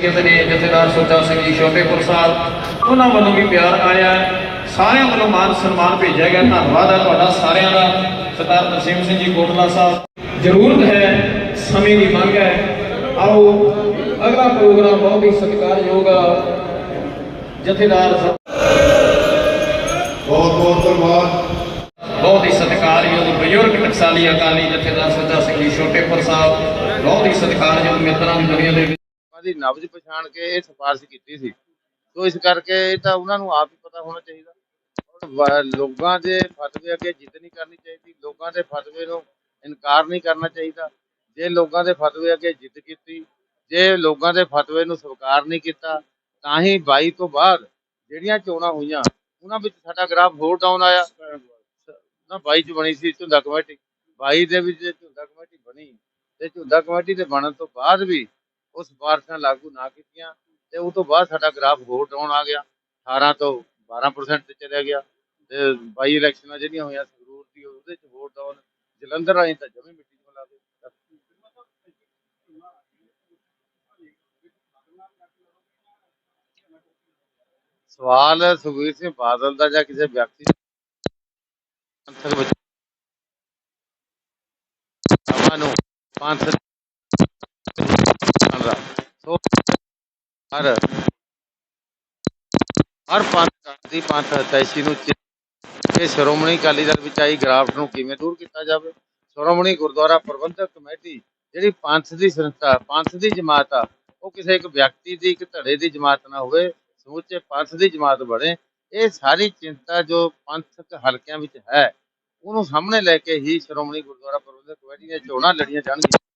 ਕਹਿੰਦੇ ਨੇ ਜਥੇਦਾਰ ਸੁੱਚਾ ਸਿੰਘ ਜੀ ਛੋਟੇਪੁਰ ਸਾਹਿਬ ਉਹਨਾਂ ਵੱਲੋਂ ਵੀ ਪਿਆਰ ਆਇਆ। ਸਾਰਿਆਂ ਵੱਲੋਂ ਮਾਨ ਸਨਮਾਨ ਭੇਜਿਆ ਗਿਆ। ਧੰਨਵਾਦ ਹੈ ਤੁਹਾਡਾ ਸਾਰਿਆਂ ਦਾ। ਸਰਦਾਰ ਨਸੀਮ ਸਿੰਘ ਜੀ ਕੋਟਲਾ ਸਾਹਿਬ ਜ਼ਰੂਰਤ ਹੈ ਸਮੇਂ ਦੀ ਮੰਗ ਹੈ। ਆਓ ਅਗਲਾ ਪ੍ਰੋਗਰਾਮ ਬਹੁਤ ਹੀ ਸਤਿਕਾਰਯੋਗ ਜਥੇਦਾਰ ਸਾਹਿਬ। ਬਹੁਤ ਬਹੁਤ ਧੰਨਵਾਦ। ਬਹੁਤ ਹੀ ਸਤਿਕਾਰਯੋਗ ਬਜ਼ੁਰਗ ਟਕਸਾਲੀ ਅਕਾਲੀ ਜਥੇਦਾਰ ਸੁੱਚਾ ਸਿੰਘ ਜੀ ਛੋਟੇਪੁਰ ਸਾਹਿਬ। ਬਹੁਤ ਹੀ ਸਤਿਕਾਰਯੋਗ ਮਿੱਤਰਾਂ ਦੀ ਦੁਨੀਆ ਦੇ ਵਿੱਚ ਦੀ ਨਬਜ਼ ਪਛਾਣ ਕੇ ਇਹ ਸਿਫਾਰਿਸ਼ ਕੀਤੀ ਸੀ। ਸੋ ਇਸ ਕਰਕੇ ਇਹ ਤਾਂ ਉਹਨਾਂ ਨੂੰ ਆਪ ਹੀ ਪਤਾ ਹੋਣਾ ਚਾਹੀਦਾ। ਔਰ ਲੋਕਾਂ ਦੇ ਫਤਵੇ ਅੱਗੇ ਜਿੱਦ ਨਹੀਂ ਕਰਨੀ ਚਾਹੀਦੀ। ਲੋਕਾਂ ਦੇ ਫਤਵੇ ਨੂੰ ਇਨਕਾਰ ਨਹੀਂ ਕਰਨਾ ਚਾਹੀਦਾ। ਜੇ ਲੋਕਾਂ ਦੇ ਫਤਵੇ ਅੱਗੇ ਜਿੱਦ ਕੀਤੀ, ਜੇ ਲੋਕਾਂ ਦੇ ਫਤਵੇ ਨੂੰ ਸਵੀਕਾਰ ਨਹੀਂ ਕੀਤਾ, ਤਾਂ ਹੀ 22 ਤੋਂ ਬਾਅਦ ਜਿਹੜੀਆਂ ਚੋਣਾਂ ਹੋਈਆਂ, ਉਹਨਾਂ ਵਿੱਚ ਸਾਡਾ ਗ੍ਰਾਫ ਹੋਰ ਡਾਊਨ ਆਇਆ। ਨਾ 22 ਚ ਬਣੀ ਸੀ ਝੁੰਦਾ ਕਮੇਟੀ। 22 ਦੇ ਵਿੱਚ ਝੁੰਦਾ ਕਮੇਟੀ ਬਣੀ। ਤੇ ਝੁੰਦਾ ਕਮੇਟੀ ਦੇ ਬਣਨ ਤੋਂ ਬਾਅਦ ਵੀ ਉਸ ਸਿਫਾਰਸ਼ਾਂ ਲਾਗੂ ਨਾ ਕੀਤੀਆਂ ਤੇ ਉਹ ਤੋਂ ਬਾਅਦ ਸਾਡਾ ਗ੍ਰਾਫ ਹੋਰ ਡਾਊਨ ਆ ਗਿਆ। 18 ਤੋਂ 12% ਤੇ ਚਲਿਆ ਗਿਆ ਤੇ ਬਾਈ ਇਲੈਕਸ਼ਨਾਂ ਜਿਹੜੀਆਂ ਹੋਈਆਂ ਸੰਗਰੂਰ ਦੀ, ਉਹਦੇ ਚ ਵੋਟ ਡਾਊਨ। ਜਲੰਧਰ ਆਏ ਤਾਂ ਜਮੀ ਮਿੱਟੀ ਚ ਮਿਲਾ ਦੇ ਸਵਾਲ ਸੁਖਵੀਰ ਸਿੰਘ ਬਾਦਲ ਦਾ ਜਾਂ ਕਿਸੇ ਵਿਅਕਤੀ ਅੰਤਰ ਵਿੱਚ ਸਭਾ ਨੂੰ 5 ਹਰ ਹਰ ਪੰਥ ਦੀ ਪੰਥ ਹਤੈਸ਼ੀ ਨੂੰ ਚਿ- ਸ਼੍ਰੋਮਣੀ ਅਕਾਲੀ ਦਲ ਵਿੱਚ ਆਈ ਗ੍ਰਾਫਟ ਨੂੰ ਕਿਵੇਂ ਦੂਰ ਕੀਤਾ ਜਾਵੇ? ਸ਼੍ਰੋਮਣੀ ਗੁਰਦੁਆਰਾ ਪ੍ਰਬੰਧਕ ਕਮੇਟੀ, ਜਿਹੜੀ ਪੰਥ ਦੀ ਸੰਸਥਾ, ਪੰਥ ਦੀ ਜਮਾਤ ਆ, ਉਹ ਕਿਸੇ ਇੱਕ ਵਿਅਕਤੀ ਦੀ, ਇੱਕ ਧੜੇ ਦੀ ਜਮਾਤ ਨਾ ਹੋਵੇ, ਸਮੁੱਚੇ ਪੰਥ ਦੀ ਜਮਾਤ ਬਣੇ। ਇਹ ਸਾਰੀ ਚਿੰਤਾ ਜੋ ਪੰਥਕ ਹਲਕਿਆਂ ਵਿੱਚ ਹੈ, ਉਹਨੂੰ ਸਾਹਮਣੇ ਲੈ ਕੇ ਹੀ ਸ਼੍ਰੋਮਣੀ ਗੁਰਦੁਆਰਾ ਪ੍ਰਬੰਧਕ ਕਮੇਟੀ ਦੀਆਂ ਚੋਣਾਂ ਲੜੀਆਂ ਜਾਣਗੀਆਂ।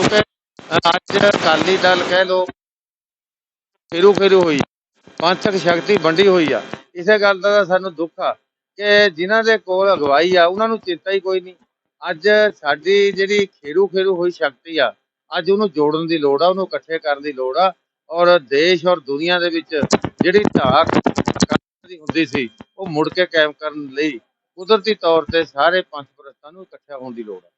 ਕਿਉਂਕਿ, ਅੱਜ ਅਕਾਲੀ ਦਲ ਕਹਿ ਲੋ ਫੇਰੂ ਫੇਰੂ ਹੋਈ, ਪੰਥਕ ਸ਼ਕਤੀ ਵੰਡੀ ਹੋਈ ਆ। ਇਸੇ ਗੱਲ ਦਾ ਸਾਨੂੰ ਦੁੱਖ ਆ ਕਿ ਜਿਨ੍ਹਾਂ ਦੇ ਕੋਲ ਅਗਵਾਈ ਆ, ਉਹਨਾਂ ਨੂੰ ਚਿੰਤਾ ਹੀ ਕੋਈ ਨਹੀਂ। ਅੱਜ ਸਾਡੀ ਜਿਹੜੀ ਖੇਰੂ ਖੇਰੂ ਹੋਈ ਸ਼ਕਤੀ ਆ, ਅੱਜ ਉਹਨੂੰ ਜੋੜਨ ਦੀ ਲੋੜ ਆ, ਉਹਨੂੰ ਇਕੱਠੇ ਕਰਨ ਦੀ ਲੋੜ ਆ। ਔਰ ਦੇਸ਼ ਔਰ ਦੁਨੀਆ ਦੇ ਵਿੱਚ ਜਿਹੜੀ ਧਾਕ ਦੀ ਹੁੰਦੀ ਸੀ, ਉਹ ਮੁੜ ਕੇ ਕਾਇਮ ਕਰਨ ਲਈ ਕੁਦਰਤੀ ਤੌਰ ਤੇ ਸਾਰੇ ਪੰਥ ਪ੍ਰਸਤਾਂ ਨੂੰ ਇਕੱਠਾ ਹੋਣ ਦੀ ਲੋੜ ਆ।